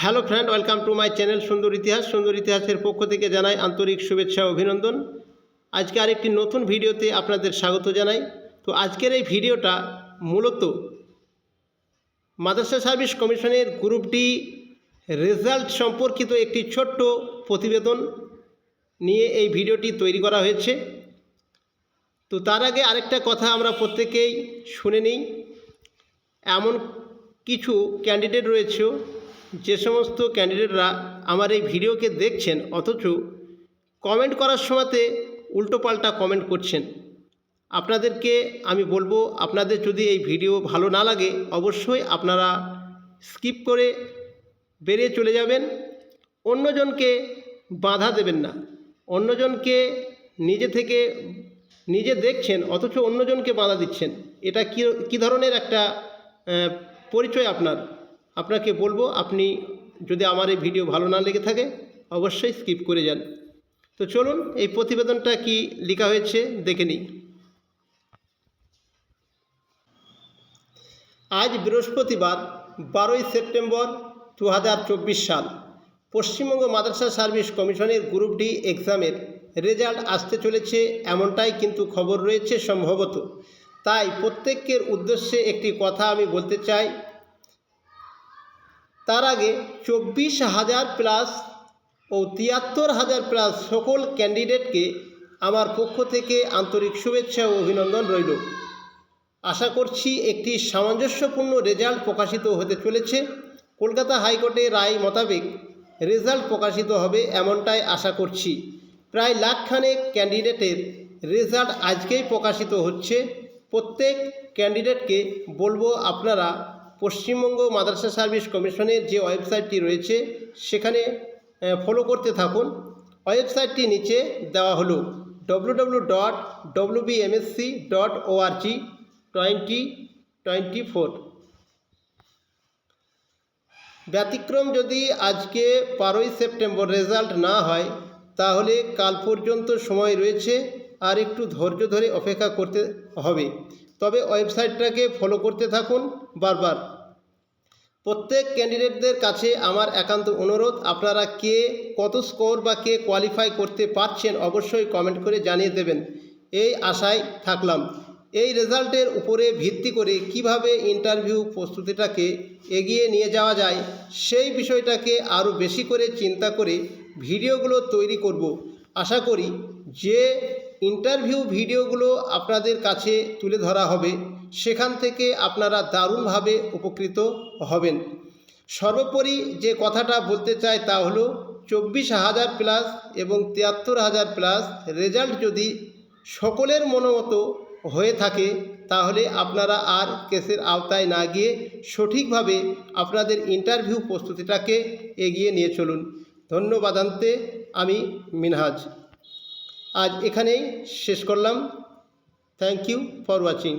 Hello friend, welcome to my channel সুন্দর ইতিহাস। সুন্দর ইতিহাসের পক্ষ থেকে জানাই আন্তরিক শুভেচ্ছা, অভিনন্দন। আজকে আরেকটি নতুন ভিডিওতে আপনাদের স্বাগত জানাই। তো আজকের এই ভিডিওটা মূলত মাদ্রাসা সার্ভিস কমিশনের গ্রুপ ডি রেজাল্ট সম্পর্কিত একটি ছোট্ট প্রতিবেদন নিয়ে এই ভিডিওটি তৈরি করা হয়েছে। তো তার আগে আরেকটা কথা আমরা প্রত্যেকেই শুনে নিই। এমন কিছু ক্যান্ডিডেট রয়েছে যে সমস্ত ক্যান্ডিডেটরা আমার এই ভিডিওকে দেখছেন, অথচ কমেন্ট করার সময়তে উল্টোপাল্টা কমেন্ট করছেন, আপনাদেরকে আমি বলব, আপনাদের যদি এই ভিডিও ভালো না লাগে, অবশ্যই আপনারা স্কিপ করে বেরিয়ে চলে যাবেন। অন্যজনকে বাধা দেবেন না। অন্যজনকে নিজে থেকে নিজে দেখছেন, অথচ অন্যজনকে বাধা দিচ্ছেন। এটা কী কী ধরনের একটা পরিচয় আপনার? আপনাকে বলব, আপনি যদি আমার এই ভিডিও ভালো না লেগে থাকে, অবশ্যই স্কিপ করে যান। তো চলুন, এই প্রতিবেদনটা কি লেখা হয়েছে, দেখে নিই। আজ বৃহস্পতিবার, বারোই সেপ্টেম্বর দু হাজার চব্বিশ সাল, পশ্চিমবঙ্গ মাদ্রাসা সার্ভিস কমিশনের গ্রুপ ডি এক্সামের রেজাল্ট আসতে চলেছে এমনটাই কিন্তু খবর রয়েছে সম্ভবত। তাই প্রত্যেকের উদ্দেশ্যে একটি কথা আমি বলতে চাই তার আগে চব্বিশ হাজার প্লাস ও তিয়াত্তর হাজার প্লাস সকল ক্যান্ডিডেটকে আমার পক্ষ থেকে আন্তরিক শুভেচ্ছা ও অভিনন্দন রইল। আশা করছি একটি সামঞ্জস্যপূর্ণ রেজাল্ট প্রকাশিত হতে চলেছে। কলকাতা হাইকোর্টের রায় মোতাবেক রেজাল্ট প্রকাশিত হবে এমনটাই আশা করছি। প্রায় লাখখানেক ক্যান্ডিডেটের রেজাল্ট আজকেই প্রকাশিত হচ্ছে। প্রত্যেক ক্যান্ডিডেটকে বলব আপনারা পশ্চিমবঙ্গ মাদ্রাসা সার্ভিস কমিশনের যে ওয়েবসাইটটি রয়েছে, সেখানে ফলো করতে থাকুন। ওয়েবসাইটটি নিচে দেওয়া হলো W W dot W BMSC dot ORG twenty twenty four ব্যতিক্রম যদি আজকে বারোই সেপ্টেম্বর রেজাল্ট না হয়, তাহলে কাল পর্যন্ত সময় রয়েছে আর একটু ধৈর্য ধরে অপেক্ষা করতে হবে। তবে ওয়েবসাইটটাকে ফলো করতে থাকুন বারবার। প্রত্যেক ক্যান্ডিডেটদের কাছে আমার একান্ত অনুরোধ, আপনারা কে, কত স্কোর বা কে কোয়ালিফাই করতে পারছেন অবশ্যই কমেন্ট করে জানিয়ে দেবেন। এই আশায় থাকলাম। এই রেজাল্টের উপরে ভিত্তি করে কীভাবে ইন্টারভিউ প্রস্তুতিটাকে এগিয়ে নিয়ে যাওয়া যায়, সেই বিষয়টাকে আরও বেশি করে চিন্তা করে ভিডিওগুলো তৈরি করব। আশা করি যে ইন্টারভিউ ভিডিওগুলো আপনাদের কাছে তুলে ধরা হবে। সেখান থেকে আপনারা দারুণভাবে উপকৃত হবেন। সর্বোপরি যে কথাটা বলতে চাই তা হলো, চব্বিশ হাজার প্লাস এবং তিয়াত্তর হাজার প্লাস রেজাল্ট যদি সকলের মনোমতো হয়ে থাকে, তাহলে আপনারা আর কেসের আওতায় না গিয়ে সঠিকভাবে আপনাদের ইন্টারভিউ প্রস্তুতিটাকে এগিয়ে নিয়ে চলুন। ধন্যবাদান্তে, আমি মিনহাজ। আজ এখানেই শেষ করলাম। Thank you for watching